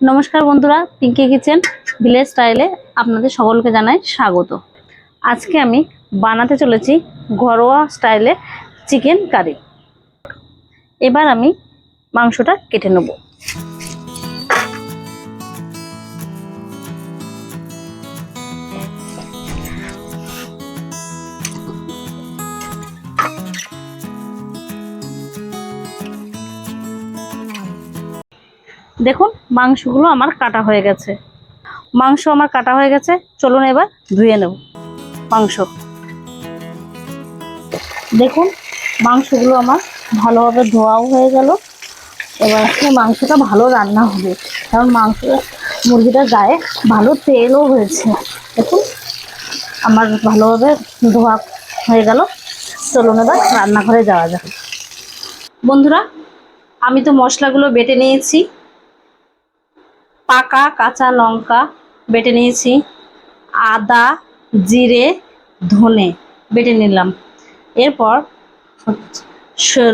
নমস্কার বন্ধুরা Pinki kitchen village স্টাইলে আপনাদের সকলকে জানাই স্বাগত। আজকে আমি বানাতে চলেছি ঘরোয়া স্টাইলে চিকেন কারি এবার আমি মাংসটা কেটে নেব। দেখুন, মাংসগুলো আমার কাটা হয়ে গেছে। মাংস আমার কাটা হয়ে গেছে। চলুন এবার ধুয়ে নেব মাংস। দেখুন, মাংসগুলো আমার ভালোভাবে ধোয়াও হয়ে গেল। এবার মাংসটা ভালো রান্না হবে। কারণ মাংস, মুরগিটার গায়ে ভালো তেলও হয়েছে। দেখুন, আমার ভালোভাবে ধোয়া হয়ে গেল। চলুন এবার রান্নাঘরে যাওয়া যাক। বন্ধুরা, আমি তো মশলাগুলো বেটে নিয়েছি। পাকা কাঁচা লঙ্কা বেটে নিয়েছি, আদা, জিরে, ধনে বেটে নিলাম। এরপর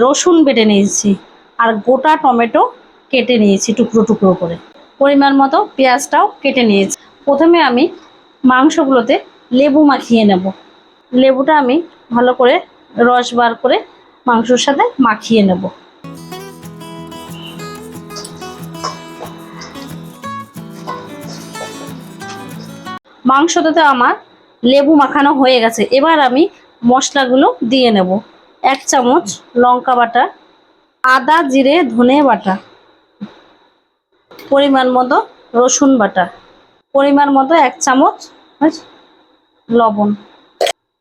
রসুন বেটে নিয়েছি আর গোটা টমেটো কেটে নিয়েছি টুকরো টুকরো করে। পরিমাণ মতো পেঁয়াজটাও কেটে নিয়েছি। প্রথমে আমি মাংসগুলোতে লেবু মাখিয়ে নেব। লেবুটা আমি ভালো করে রস বার করে মাংসর সাথে মাখিয়ে নেব। মাংসটাতে আমার লেবু মাখানো হয়ে গেছে। এবার আমি মশলাগুলো দিয়ে নেব। এক চামচ লঙ্কা বাটা, আদা, জিরে, ধনে বাটা, পরিমাণ মতো রসুন বাটা, পরিমাণ মতো এক চামচ লবণ,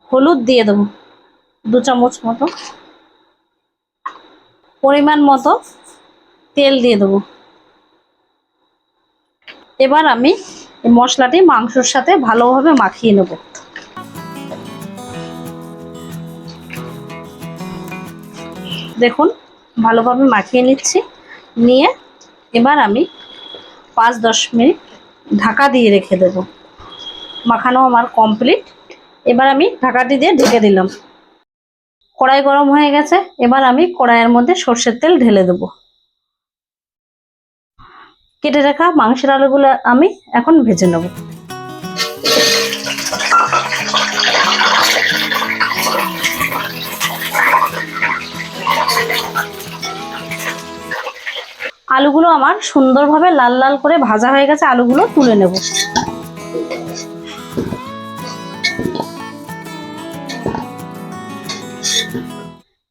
হলুদ দিয়ে দেবো দু চামচ মতো, পরিমাণ মতো তেল দিয়ে দেবো। এবার আমি মশলাটি মাংসর সাথে ভালোভাবে মাখিয়ে নেব। দেখুন, ভালোভাবে মাখিয়ে নিচ্ছি। নিয়ে এবার আমি পাঁচ দশ মিনিট ঢাকা দিয়ে রেখে দেব। মাখানো আমার কমপ্লিট। এবার আমি ঢাকাটি দিয়ে ঢেকে দিলাম। কড়াই গরম হয়ে গেছে। এবার আমি কড়াইয়ের মধ্যে সর্ষের তেল ঢেলে দেবো। কেটে রাখা মাংসের আলুগুলো আমি এখন ভেজে নেব। আলুগুলো আমার সুন্দরভাবে লাল লাল করে ভাজা হয়ে গেছে, আলুগুলো তুলে নেব।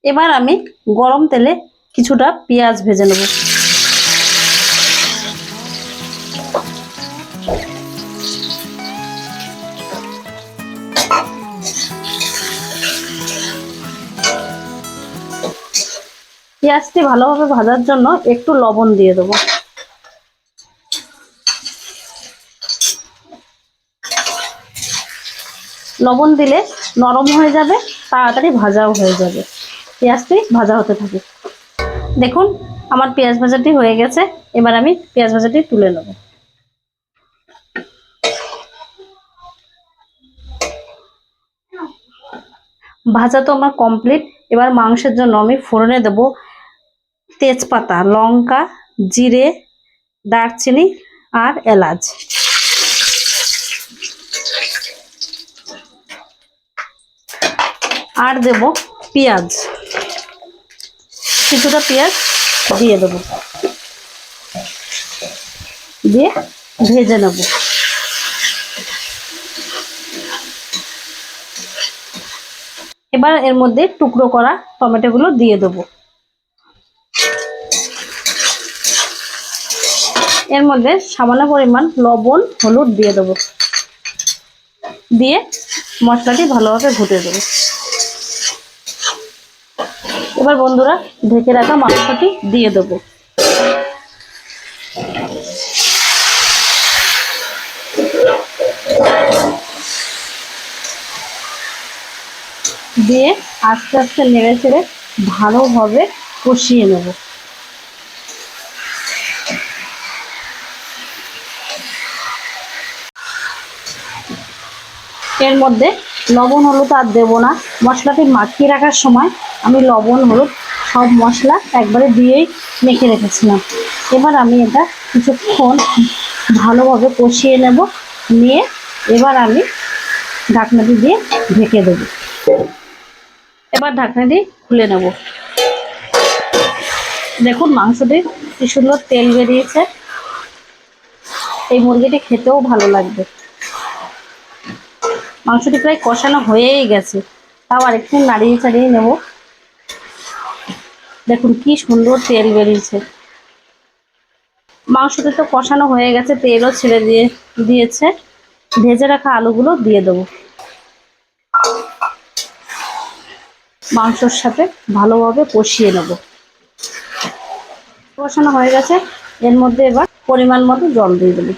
এবার আমি গরম তেলে কিছুটা পেঁয়াজ ভেজে নেব। পেঁয়াজটি ভালোভাবে ভাজার জন্য একটু লবণ দিয়ে দেবো। লবণ দিলে নরম হয়ে যাবে, তাড়াতাড়ি ভাজাও হয়ে যাবে। পেঁয়াজটি ভাজা হতে থাকে দেখুন, আমার পেঁয়াজ ভাজাটি হয়ে গেছে, এবার আমি পেঁয়াজ ভাজাটি তুলে নেব। ভাজা তো আমার কমপ্লিট, এবার মাংসের জন্য আমি ফোড়নে দেব তেজপাতা, লঙ্কা, জিরে, দারচিনি আর এলাচ। আর দেব পেঁয়াজ। কিছুটা পেঁয়াজ দিয়ে দেব। দিয়ে ভেজে নেব। এবার এর মধ্যে টুকরো করা টমেটোগুলো দিয়ে দেবো। এর মধ্যে সামান্য পরিমাণ লবণ, হলুদ দিয়ে দেবো। দিয়ে মশলাটি ভালোভাবে ঘুটে দেবো। এবার বন্ধুরা ঢেকে রাখা মাংসটি দিয়ে দেবো। দিয়ে আস্তে আস্তে নেড়ে চেড়ে ভালোভাবে কষিয়ে নেব। এর মধ্যে লবণ, হলুদ আর দেবো না। মশলাটি মাখিয়ে রাখার সময় আমি লবণ, হলুদ সব মশলা একবারে দিয়েই মেখে রেখেছিলাম। এবার আমি এটা কিছুক্ষণ ভালোভাবে কষিয়ে নেব, নিয়ে এবার আমি ঢাকনাটি দিয়ে ঢেকে দেব। এবার ঢাকনাটি খুলে নেব। দেখুন মাংসটি কি সুন্দর তেল বেরিয়েছে। এই মুরগিটি খেতেও ভালো লাগবে। মাংসটি প্রায় কষানো হয়েই গেছে। তাও আরেকটু নাড়িয়ে চাড়িয়ে নেব। দেখুন কি সুন্দর তেল বেরিয়েছে। মাংসটি তো কষানো হয়ে গেছে, তেলও ছেড়ে দিয়ে দিয়েছে। ভেজে রাখা আলুগুলো দিয়ে দেবো। মাংসর সাথে ভালোভাবে কষিয়ে নেব। কষানো হয়ে গেছে। এর মধ্যে এবার পরিমাণ মতো জল দিয়ে দেবো।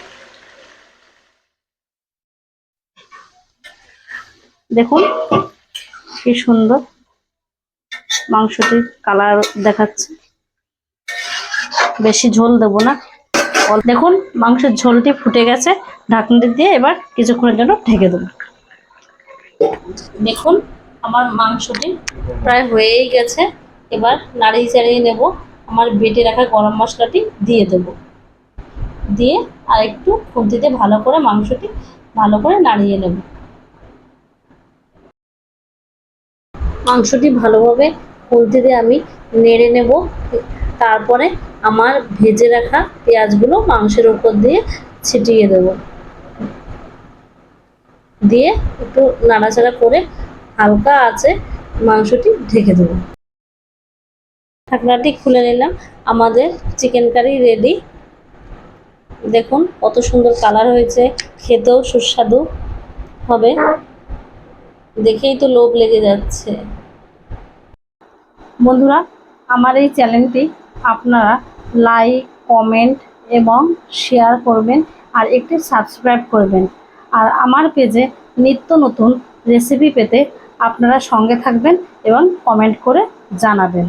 দেখুন, কি সুন্দর মাংসটির কালার দেখাচ্ছে। বেশি ঝোল দেবো না। দেখুন, মাংসের ঝোলটি ফুটে গেছে। ঢাকনাটি দিয়ে এবার কিছুক্ষণের জন্য ঢেকে দেবো। দেখুন, আমার মাংসটি প্রায় হয়েই গেছে। এবার নাড়িয়ে চাড়িয়ে নেব। আমার বেটে রাখা গরম মশলাটি দিয়ে দেব। দিয়ে আর একটু খুন্তিতে ভালো করে মাংসটি ভালো করে নাড়িয়ে নেব। মাংসটি ভালোভাবে খুন্তিতে আমি নেড়ে নেব। তারপরে আমার ভেজে রাখা পেঁয়াজগুলো মাংসের উপর দিয়ে ছিটিয়ে দেব। দিয়ে একটু নাড়াচাড়া করে হালকা আছে মাংসটি ঢেকে দেবো। ঢাকনাটি খুলে নিলাম। আমাদের চিকেন কারি রেডি। দেখুন কত সুন্দর কালার হয়েছে। খেতেও সুস্বাদু হবে। দেখেই তো লোভ লেগে যাচ্ছে। বন্ধুরা, আমার এই চ্যানেলটি আপনারা লাইক কমেন্ট এবং শেয়ার করবেন আর একটি সাবস্ক্রাইব করবেন। আর আমার পেজে নিত্য নতুন রেসিপি পেতে আপনারা সঙ্গে থাকবেন এবং কমেন্ট করে জানাবেন।